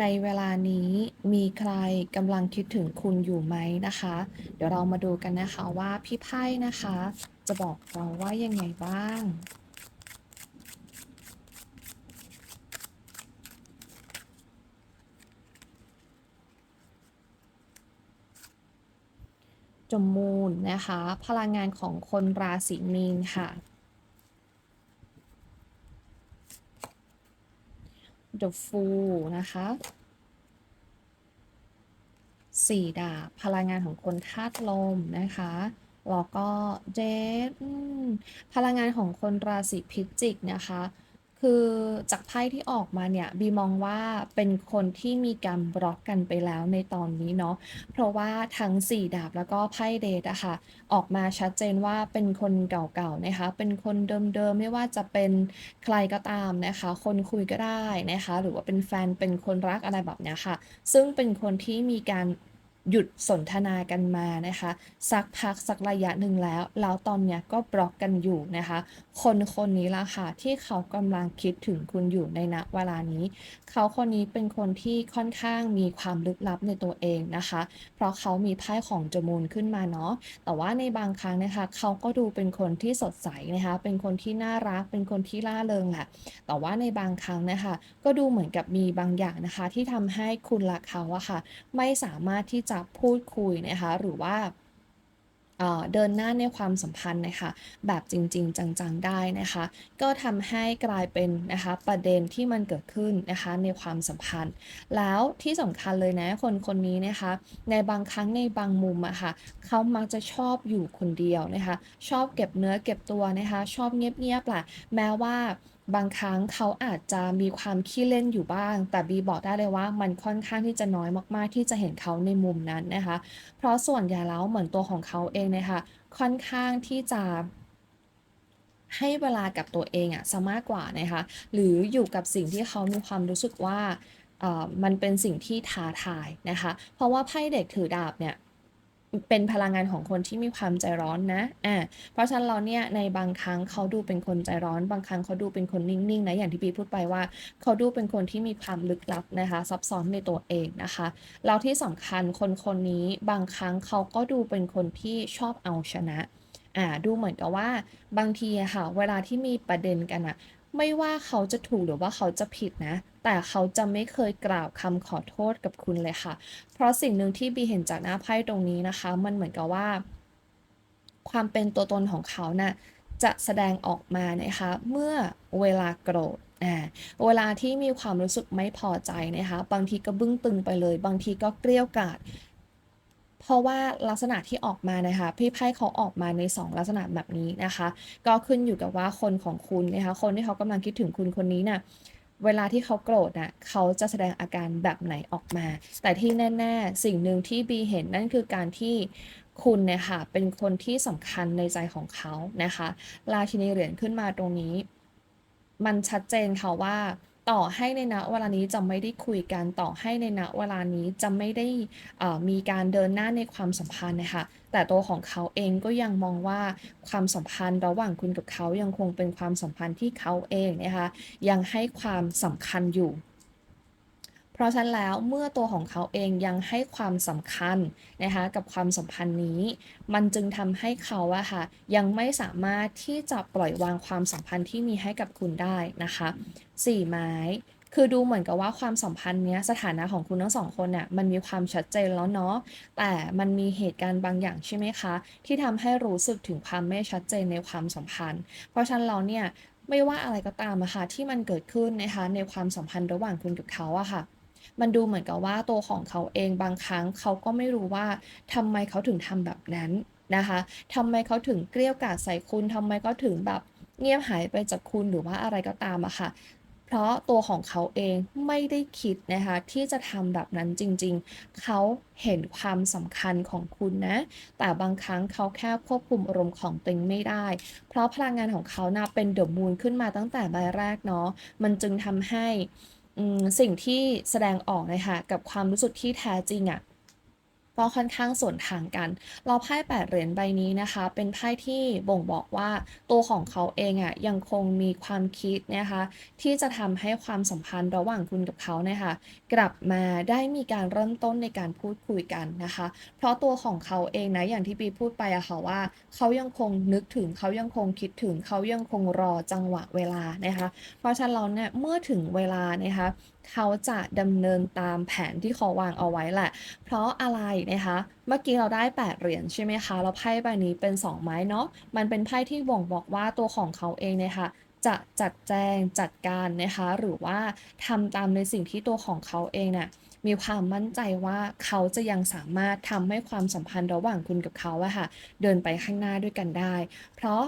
ในเวลานี้มีใครกำลังคิดถึงคุณอยู่ไหมนะคะ เดี๋ยวเรามาดูกันนะคะว่าพี่ไพ่นะคะ จะบอกเราว่ายังไงบ้างจมูลนะคะ พลังงานของคนราศีมีนค่ะ The Fool นะคะสี่ดาบพลังงานของคนธาตุลมนะคะแล้วก็เจดพลังงานของคนราศีพิจิกนะคะ คือจากไพ่ที่ออกมาเนี่ยบีมองว่าเป็นคนที่มีการบล็อกกันไปแล้วในตอนนี้เนาะเพราะว่าทั้ง 4 ดาบแล้วก็ไพ่เดทอะค่ะออกมาชัดเจนว่าเป็นคนเก่าๆนะคะ เป็นคนเดิมๆไม่ว่าจะเป็นใครก็ตามนะคะ คนคุยก็ได้นะคะ หรือว่าเป็นแฟนเป็นคนรักอะไรแบบเนี้ยค่ะ ซึ่งเป็นคนที่มีการ หยุดสนทนากันมานะคะ สักพักสักระยะหนึ่งแล้ว แล้วตอนเนี้ยก็บล็อกกันอยู่นะคะ คนคนนี้ละค่ะที่เขากำลังคิดถึงคุณอยู่ในณเวลานี้ เขาคนนี้เป็นคนที่ค่อนข้างมีความลึกลับในตัวเองนะคะ เพราะเขามีไพ่ของจมูลขึ้นมาเนาะแต่ว่าในบางครั้งนะคะ เขาก็ดูเป็นคนที่สดใสนะคะ เป็นคนที่น่ารักเป็นคนที่ล่าเริงแหละแต่ว่าในบางครั้งนะคะ ก็ดูเหมือนกับมีบางอย่างนะคะ ที่ทำให้คุณรักเขาอะค่ะ ไม่สามารถที่จะพูดคุยนะคะ หรือว่าเดินหน้าในความสัมพันธ์นะคะแบบจริง ๆ จังๆได้นะคะ ก็ทำให้กลายเป็นนะคะประเด็นที่มันเกิดขึ้นนะคะในความสัมพันธ์ แล้วที่สำคัญเลยนะคนคนนี้นะคะ ในบางครั้งในบางมุมอะค่ะเขามักจะชอบอยู่คนเดียวนะคะ ชอบเก็บเนื้อเก็บตัวนะคะ ชอบเงียบๆแหละแม้ว่า บางครั้งเขาอาจจะมีความขี้เล่นอยู่บ้าง แต่บีบอกได้เลยว่ามันค่อนข้างที่จะน้อยมากๆ ที่จะเห็นเขาในมุมนั้นนะคะ เพราะส่วนใหญ่แล้วเหมือนตัวของเขาเองนี่ยค่ะค่อนข้างที่จะให้เวลากับตัวเองอะซะมากกว่านะคะ หรืออยู่กับสิ่งที่เขามีความรู้สึกว่ามันเป็นสิ่งที่ท้าทายนะคะ เพราะว่าไพ่เด็กถือดาบเนี่ย เป็นพลังงานของคนที่มีความใจร้อนนะอ่าเพราะฉะนั้นเราเนี่ยในบางครั้งเขาดูเป็นคนใจร้อน บางครั้งเขาดูเป็นคนนิ่งๆนะอย่างที่บีพูดไปว่า เขาดูเป็นคนที่มีความลึกลับนะคะซับซ้อนในตัวเองนะคะแล้วที่สำคัญคนคนนี้บางครั้งเขาก็ดูเป็นคนที่ชอบเอาชนะอ่าดูเหมือนกับว่าบางทีอะค่ะ เวลาที่มีประเด็นกันอะ ไม่ว่าเขาจะถูกหรือว่าเขาจะผิดนะ แต่เขาจะไม่เคยกล่าวคำขอโทษกับคุณเลยค่ะ เพราะสิ่งหนึ่งที่บีเห็นจากหน้าไพ่ตรงนี้นะคะ มันเหมือนกับว่า ความเป็นตัวตนของเขาน่ะจะแสดงออกมานะคะ เมื่อเวลาโกรธอ่าเวลาที่มีความรู้สึกไม่พอใจนะคะ บางทีก็บึ้งตึงไปเลย บางทีก็เกลี้ยกล่อม เพราะว่าลักษณะที่ออกมานะคะพี่ไพ่เขาออกมาใน 2 ลักษณะแบบนี้นะคะ ก็ขึ้นอยู่กับว่าคนของคุณนะคะคนที่เขากำลังคิดถึงคุณคนนี้น่ะเวลาที่เขาโกรธน่ะเขาจะแสดงอาการแบบไหนออกมา แต่ที่แน่ ๆ สิ่งหนึ่งที่บีเห็นนั่นคือการที่คุณเนี่ยค่ะเป็นคนที่สำคัญในใจของเขานะคะ ราชินีเหรียญขึ้นมาตรงนี้ มันชัดเจนค่ะว่า ต่อให้ในณเวลานี้จะไม่ได้คุยกันต่อให้ในณเวลานี้จะไม่ได้มีการเดินหน้าในความสัมพันธ์นะคะแต่ตัวของเขาเองก็ยังมองว่าความสัมพันธ์ระหว่างคุณกับเขายังคงเป็นความสัมพันธ์ที่เขาเองนะคะยังให้ความสำคัญอยู่ เพราะฉะนั้นแล้วเมื่อตัวของเขาเองยังให้ความสำคัญนะคะกับความสัมพันธ์นี้ มันจึงทำให้เขาอะค่ะยังไม่สามารถที่จะปล่อยวางความสัมพันธ์ที่มีให้กับคุณได้นะคะสี่ไม้คือดูเหมือนกับว่าความสัมพันธ์เนี้ยสถานะของคุณทั้งสองคนน่ะมันมีความชัดเจนแล้วเนาะแต่มันมีเหตุการณ์บางอย่างใช่ไหมคะ ที่ทำให้รู้สึกถึงความไม่ชัดเจนในความสัมพันธ์ เพราะฉะนั้นเราเนี่ยไม่ว่าอะไรก็ตามอะค่ะที่มันเกิดขึ้นนะคะในความสัมพันธ์ระหว่างคุณกับเขาอะค่ะ มันดูเหมือนกับว่าตัวของเขาเองบางครั้งเขาก็ไม่รู้ว่าทำไมเขาถึงทำแบบนั้นนะคะทำไมเขาถึงเกลี้ยกล่อมใส่คุณทำไมเขาถึงแบบเงียบหายไปจากคุณหรือว่าอะไรก็ตามอะค่ะเพราะตัวของเขาเองไม่ได้คิดนะคะที่จะทำแบบนั้นจริงๆ เขาเห็นความสำคัญของคุณนะ แต่บางครั้งเขาแค่ควบคุมอารมณ์ของตัวเองไม่ได้ เพราะพลังงานของเขานะเป็นเดอะมูนขึ้นมาตั้งแต่ใบแรกเนาะ มันจึงทำให้ สิ่งที่แสดงออกนะคะกับความรู้สึกที่แท้จริงอะ่ะ ก็ค่อนข้างส่วนทางกันแล้วไพ่แปดเหรียญใบนี้นะคะ เป็นไพ่ที่บ่งบอกว่าตัวของเขาเองอะยังคงมีความคิดนะคะ ที่จะทำให้ความสัมพันธ์ระหว่างคุณกับเขาเนี่ยค่ะกลับมาได้มีการเริ่มต้นในการพูดคุยกันนะคะ เพราะตัวของเขาเองนะอย่างที่ปีพูดไปอะค่ะว่า เขายังคงนึกถึงเขายังคงคิดถึงเขายังคงรอจังหวะเวลานะคะ เพราะฉะนั้นแล้วเนี่ยเมื่อถึงเวลานะคะ เขาจะดำเนินตามแผนที่เขาวางเอาไว้แหละ เพราะอะไรนะคะ เมื่อกี้เราได้ 8 เหรียญใช่ไหมคะ แล้วไพ่ใบนี้เป็น 2 ไม้เนาะ มันเป็นไพ่ที่บ่งบอกว่าตัวของเขาเองเนี่ยค่ะจะจัดแจงจัดการนะคะ หรือว่าทำตามในสิ่งที่ตัวของเขาเองน่ะมีความมั่นใจว่าเขาจะยังสามารถทำให้ความสัมพันธ์ระหว่างคุณกับเขาอะค่ะ เดินไปข้างหน้าด้วยกันได้ เพราะ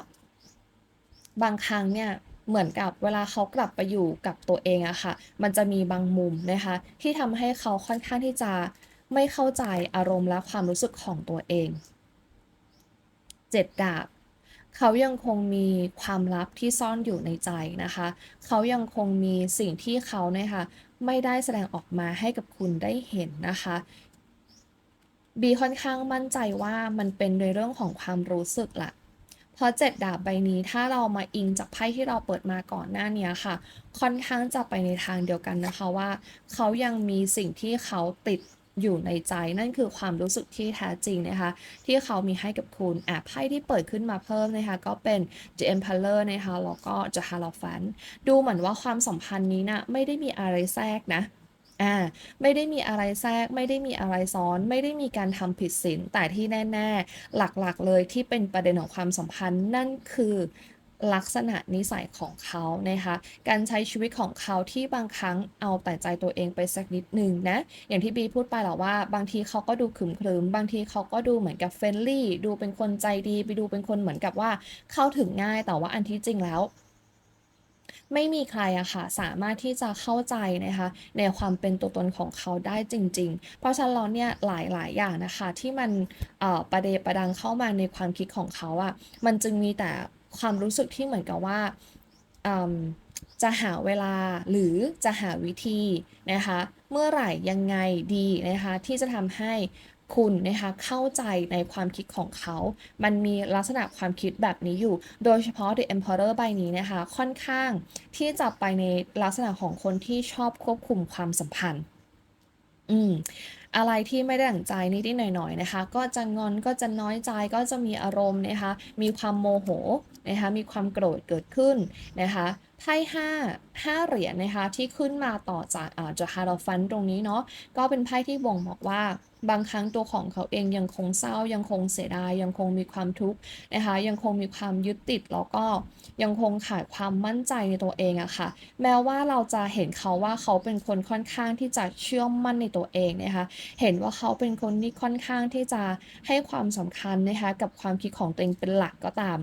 บางครั้งเนี่ย เหมือนกับเวลาเขากลับไปอยู่กับตัวเองอะค่ะ มันจะมีบางมุมนะคะ ที่ทำให้เขาค่อนข้างที่จะไม่เข้าใจอารมณ์และความรู้สึกของตัวเองเจ็ดดาบเขายังคงมีความลับที่ซ่อนอยู่ในใจนะคะ เขายังคงมีสิ่งที่เขาเนี่ยค่ะไม่ได้แสดงออกมาให้กับคุณได้เห็นนะคะบีค่อนข้างมั่นใจว่ามันเป็นในเรื่องของความรู้สึกละ ราะเจ็ดดาบใบนี้ถ้าเรามาอิงจากไพ่ที่เราเปิดมาก่อนหน้านี้ค่ะ ค่อนข้างจะไปในทางเดียวกันนะคะว่า เขายังมีสิ่งที่เขาติดอยู่ในใจนั่นคือความรู้สึกที่แท้จริงนะคะ ที่เขามีให้กับคุณแอบไพ่ที่เปิดขึ้นมาเพิ่มนะคะ ก็เป็น The Emperor นะคะแล้วก็ The Hierophant ดูเหมือนว่าความสัมพันธ์นี้นะ่ะไม่ได้มีอะไรแทรกนะ อ่าไม่ได้มีอะไรแทรก ไม่ได้มีอะไรซ้อน ไม่ได้มีการทำผิดศีลแต่ที่แน่ๆ หลักๆเลยที่เป็นประเด็นของความสัมพันธ์นั่นคือลักษณะนิสัยของเขานะคะ การใช้ชีวิตของเขาที่บางครั้งเอาแต่ใจตัวเองไปสักนิดหนึ่งนะ อย่างที่บีพูดไปแหละว่า บางทีเขาก็ดูขึมขรึมบางทีเขาก็ดูเหมือนกับเฟรนลี่ ดูเป็นคนใจดี ไปดูเป็นคนเหมือนกับว่าเข้าถึงง่าย แต่ว่าอันที่จริงแล้ว ไม่มีใครอะค่ะสามารถที่จะเข้าใจนะคะในความเป็นตัวตนของเขาได้จริง ๆ เพราะฉะนั้นเราเนี่ยหลายๆ อย่างนะคะที่มันประเดประดังเข้ามาในความคิดของเขาอะมันจึงมีแต่ความรู้สึกที่เหมือนกับว่าจะหาเวลาหรือจะหาวิธีนะคะเมื่อไหร่ยังไงดีนะคะที่จะทำให้ คุณนะคะเข้าใจในความคิดของเขา มันมีลักษณะความคิดแบบนี้อยู่ โดยเฉพาะ The Emperor ใบนี้นะคะค่อนข้างที่จะไปในลักษณะของคนที่ชอบควบคุมความสัมพันธ์ อืมอะไรที่ไม่ได้ดั่งใจนิดๆหน่อยๆนะคะ ก็จะงอนก็จะน้อยใจก็จะมีอารมณ์นะคะ มีความโมโหนะคะ มีความโกรธเกิดขึ้นนะคะ ไพ่ห้าห้าเหรียญนะคะที่ขึ้นมาต่อจากอ่าจาฮาราฟันตรงนี้เนาะก็เป็นไพ่ที่บ่งบอกว่าบางครั้งตัวของเขาเองยังคงเศร้ายังคงเสียดายยังคงมีความทุกข์นะคะยังคงมีความยึดติดแล้วก็ยังคงขาดความมั่นใจในตัวเองอะค่ะ แม้ว่าเราจะเห็นเขาว่าเขาเป็นคนค่อนข้างที่จะเชื่อมั่นในตัวเองนะคะเห็นว่าเขาเป็นคนที่ค่อนข้างที่จะให้ความสำคัญนะคะกับความคิดของตัวเองเป็นหลักก็ตาม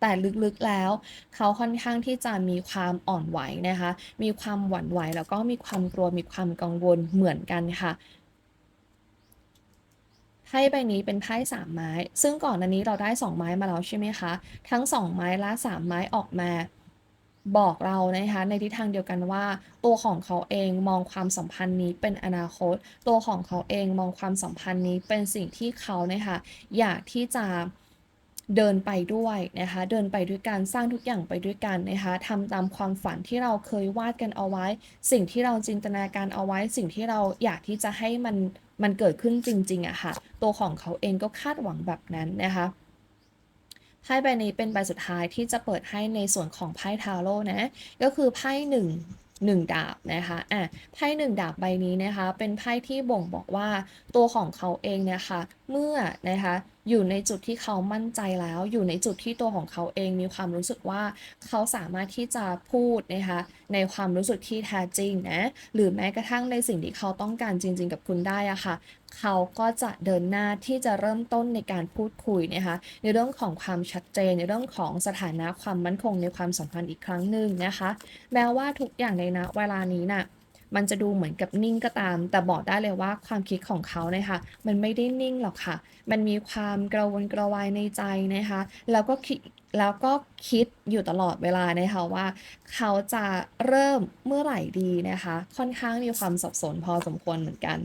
แต่ลึกๆแล้ว เขาค่อนข้างที่จะมีความอ่อนไหวนะคะ มีความหวั่นไหว แล้วก็มีความกลัวมีความกังวลเหมือนกันค่ะไพ่ใบนี้เป็นไพ่สามไม้ ซึ่งก่อนอันนี้เราได้สองไม้มาแล้วใช่ไหมคะ ทั้งสองไม้และสามไม้ออกมา บอกเรานะคะในทิศทางเดียวกันว่า ตัวของเขาเองมองความสัมพันธ์นี้เป็นอนาคต ตัวของเขาเองมองความสัมพันธ์นี้เป็นสิ่งที่เขานะคะอยากที่จะ เดินไปด้วยนะคะ เดินไปด้วยกันสร้างทุกอย่างไปด้วยกันนะคะทำตามความฝันที่เราเคยวาดกันเอาไว้ สิ่งที่เราจินตนาการเอาไว้ สิ่งที่เราอยากที่จะให้มันมันเกิดขึ้นจริงๆอะค่ะ ตัวของเขาเองก็คาดหวังแบบนั้นนะคะไพ่ใบนี้เป็นใบสุดท้ายที่จะเปิดให้ในส่วนของไพ่ทาโร่นะ ก็คือไพ่หนึ่งหนึ่งดาบนะคะ อะ ไพ่หนึ่งดาบใบนี้นะคะ เป็นไพ่ที่บ่งบอกว่าตัวของเขาเองเนี่ยค่ะเมื่อนะคะอยู่ในจุดที่เขามั่นใจแล้ว อยู่ในจุดที่ตัวของเขาเองมีความรู้สึกว่าเขาสามารถที่จะพูดนะคะในความรู้สึกที่แท้จริงนะหรือแม้กระทั่งในสิ่งที่เขาต้องการจริง ๆ กับคุณได้อะค่ะเขาก็จะเดินหน้าที่จะเริ่มต้นในการพูดคุยนะคะในเรื่องของความชัดเจนในเรื่องของสถานะความมั่นคงในความสัมพันธ์อีกครั้งหนึ่งนะคะแม้ว่าทุกอย่างในณเวลานี้นะ่ะ มันจะดูเหมือนกับนิ่งก็ตาม แต่บอกได้เลยว่าความคิดของเขานะคะมันไม่ได้นิ่งหรอกค่ะ มันมีความกระวนกระวายในใจนะคะ แล้วก็คิดแล้วก็คิดอยู่ตลอดเวลานะคะว่า เขาจะเริ่มเมื่อไหร่ดีนะคะ ค่อนข้างมีความสับสนพอสมควรเหมือนกัน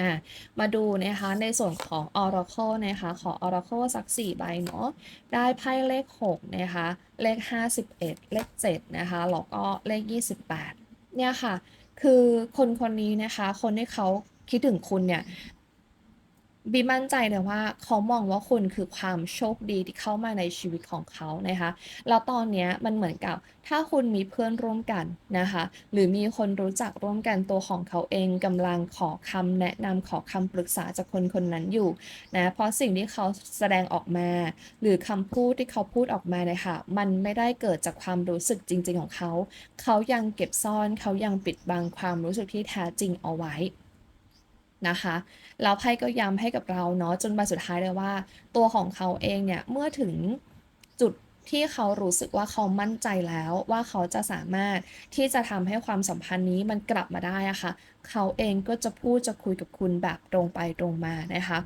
อะมาดูนะคะในส่วนของ Oracle นะคะขอ Oracle สัก 4 ใบเนาะได้ไพ่เลข 6 นะคะ เลข 51 เลข 7 นะคะแล้วก็เลข 28 เนี่ยค่ะ คือคนคนนี้นะคะ คนที่เขาคิดถึงคุณเนี่ย บีมั่นใจเลยว่าเขามองว่าคุณคือความโชคดีที่เข้ามาในชีวิตของเขานะคะ แล้วตอนนี้มันเหมือนกับถ้าคุณมีเพื่อนร่วมกันนะคะ หรือมีคนรู้จักร่วมกันตัวของเขาเองกำลังขอคำแนะนำขอคำปรึกษาจากคนคนนั้นอยู่นะเพราะสิ่งที่เขาแสดงออกมา หรือคำพูดที่เขาพูดออกมาเนี่ยค่ะมันไม่ได้เกิดจากความรู้สึกจริง ๆ ของเขา เขายังเก็บซ่อนเขายังปิดบังความรู้สึกที่แท้จริงเอาไว้ นะคะแล้วไพ่ก็ย้ำให้กับเราเนาะจนมาสุดท้ายเลยว่า ตัวของเขาเองเนี่ยเมื่อถึงจุดที่เขารู้สึกว่าเขามั่นใจแล้วว่าเขาจะสามารถที่จะทำให้ความสัมพันธ์นี้มันกลับมาได้อะค่ะ เขาเองก็จะพูดจะคุยกับคุณแบบตรงไปตรงมานะคะ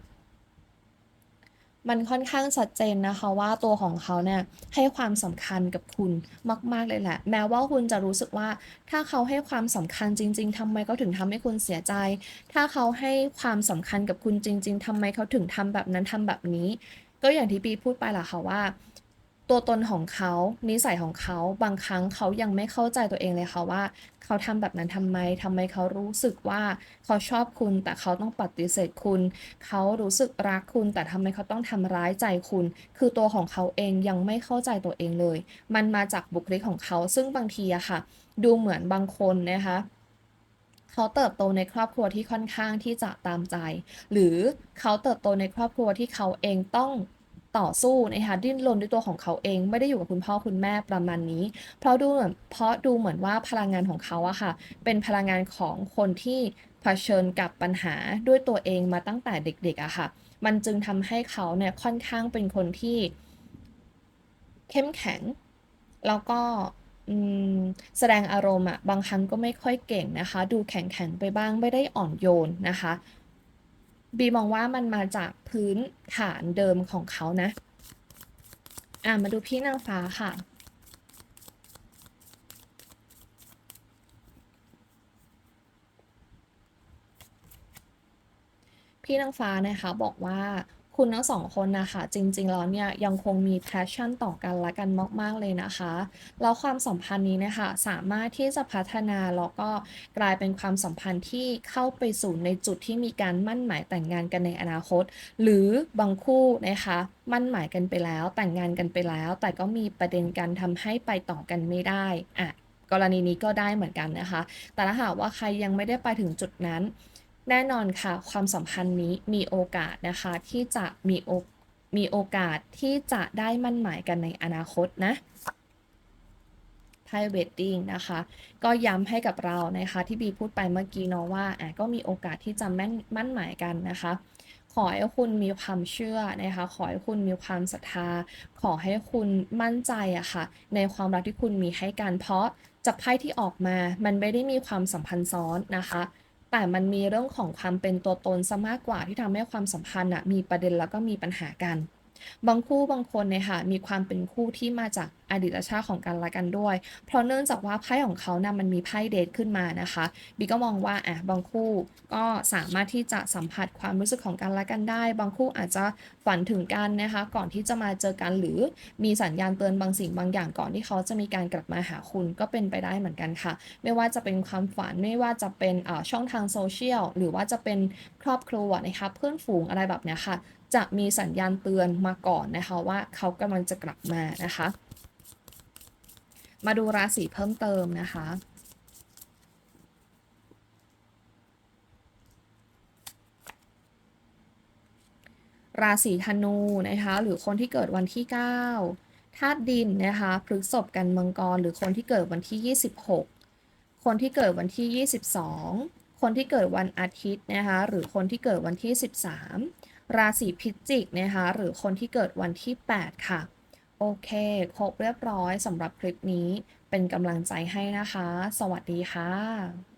มันค่อนข้างชัดเจนนะคะว่าตัวของเขาเนี่ยให้ความสำคัญกับคุณมาก ๆเลยแหละ แม้ว่าคุณจะรู้สึกว่าถ้าเขาให้ความสำคัญจริง ๆทำไมเขาถึงทำให้คุณเสียใจ ถ้าเขาให้ความสำคัญกับคุณจริง ๆทำไมเขาถึงทำแบบนั้นทำแบบนี้ ก็อย่างที่ปีพูดไปล่ะค่ะว่า ตัวตนของเขานิสัยของเขาบางครั้งเขายังไม่เข้าใจตัวเองเลยค่ะว่า เขาทำแบบนั้นทำไมทำไมเขารู้สึกว่าเขาชอบคุณ แต่เขาต้องปฏิเสธคุณ เขารู้สึกรักคุณ แต่ทำไมเขาต้องทำร้ายใจคุณ คือตัวของเขาเองยังไม่เข้าใจตัวเองเลย มันมาจากบุคลิกของเขา ซึ่งบางทีอะค่ะ ดูเหมือนบางคนนะคะเขาเติบโตในครอบครัวที่ค่อนข้างที่จะตามใจ หรือเขาเติบโตในครอบครัวที่เขาเองต้อง ต่อสู้นะคะดิ้นรนด้วยตัวของเขาเอง ไม่ได้อยู่กับคุณพ่อคุณแม่ประมาณนี้ เพราะดูเหมือนเพราะดูเหมือนว่าพลังงานของเขาอะค่ะ เป็นพลังงานของคนที่เผชิญกับปัญหาด้วยตัวเองมาตั้งแต่เด็กๆอะค่ะ มันจึงทำให้เขาเนี่ยค่อนข้างเป็นคนที่ เข้มแข็ง แล้วก็แสดงอารมณ์อะบางครั้งก็ไม่ค่อยเก่งนะคะ ดูแข็งๆไปบ้างไม่ได้อ่อนโยนนะคะ บีมองว่ามันมาจากพื้นฐานเดิมของเขานะ อ่ามาดูพี่นางฟ้าค่ะ พี่นางฟ้านะคะบอกว่า คุณทั้งสองคนนะคะจริงๆแล้วเนี่ยยังคงมี passion ต่อกันและกันมาก ๆ เลยนะคะ แล้วความสัมพันธ์นี้นะคะสามารถที่จะพัฒนาแล้วก็กลายเป็นความสัมพันธ์ที่เข้าไปสู่ในจุดที่มีการมั่นหมายแต่งงานกันในอนาคต หรือบางคู่นะคะมั่นหมายกันไปแล้ว แต่งงานกันไปแล้ว แต่ก็มีประเด็นการทำให้ไปต่อกันไม่ได้อะกรณีนี้ก็ได้เหมือนกันนะคะ แต่ถ้าหากว่าใครยังไม่ได้ไปถึงจุดนั้น แน่นอนค่ะ ความสัมพันธ์นี้มีโอกาสนะคะที่จะมีโอมีโอกาสที่จะได้มั่นหมายกันในอนาคตนะไพ่เวดดิ้งนะคะ ก็ย้ำให้กับเรานะคะที่บีพูดไปเมื่อกี้เนาะว่าอะก็มีโอกาสที่จะแม่นมั่นหมายกันนะคะ ขอให้คุณมีความเชื่อนะคะ ขอให้คุณมีความศรัทธา ขอให้คุณมั่นใจอะค่ะ ในความรักที่คุณมีให้กัน เพราะจากไพ่ที่ออกมา มันไม่ได้มีความสัมพันธ์ซ้อนนะคะ แต่มันมีเรื่องของความเป็นตัวตนซะมากกว่าที่ทำให้ความสัมพันธ์อะมีประเด็นแล้วก็มีปัญหากัน บางคู่บางคนเนี่ยค่ะมีความเป็นคู่ที่มาจากอดีตชาติของกันและกันด้วย เพราะเนื่องจากว่าไพ่ของเขานะ่ะมันมีไพ่เดทขึ้นมานะคะบีก็มองว่าอะบางคู่ก็สามารถที่จะสัมผัสความรู้สึกของกันและกันได้ บางคู่อาจจะฝันถึงกันนะคะ ก่อนที่จะมาเจอกันหรือมีสัญญาณเตือนบางสิ่งบางอย่างก่อนที่เขาจะมีการกลับมาหาคุณก็เป็นไปได้เหมือนกันค่ะ ไม่ว่าจะเป็นความฝันไม่ว่าจะเป็นช่องทางโซเชียลหรือว่าจะเป็นครอบครัวนะคะเพื่อนฝูงอะไรแบบนี้ค่ะจะมีสัญญาณเตือนมาก่อนนะคะว่าเขากำลังจะกลับมานะคะ มาดูราศีเพิ่มเติมนะคะราศีธนูนะคะหรือคนที่เกิดวันที่ 9 ธาตุดินนะคะพฤษภกันมังกรหรือคนที่เกิดวันที่ 26 คนที่เกิดวันที่ 22 คนที่เกิดวันอาทิตย์นะคะหรือคนที่เกิดวันที่ 13 ราศีพิจิกนะคะหรือคนที่เกิดวันที่ 8 ค่ะ โอเค ครบเรียบร้อยสำหรับคลิปนี้เป็นกำลังใจให้นะคะ สวัสดีค่ะ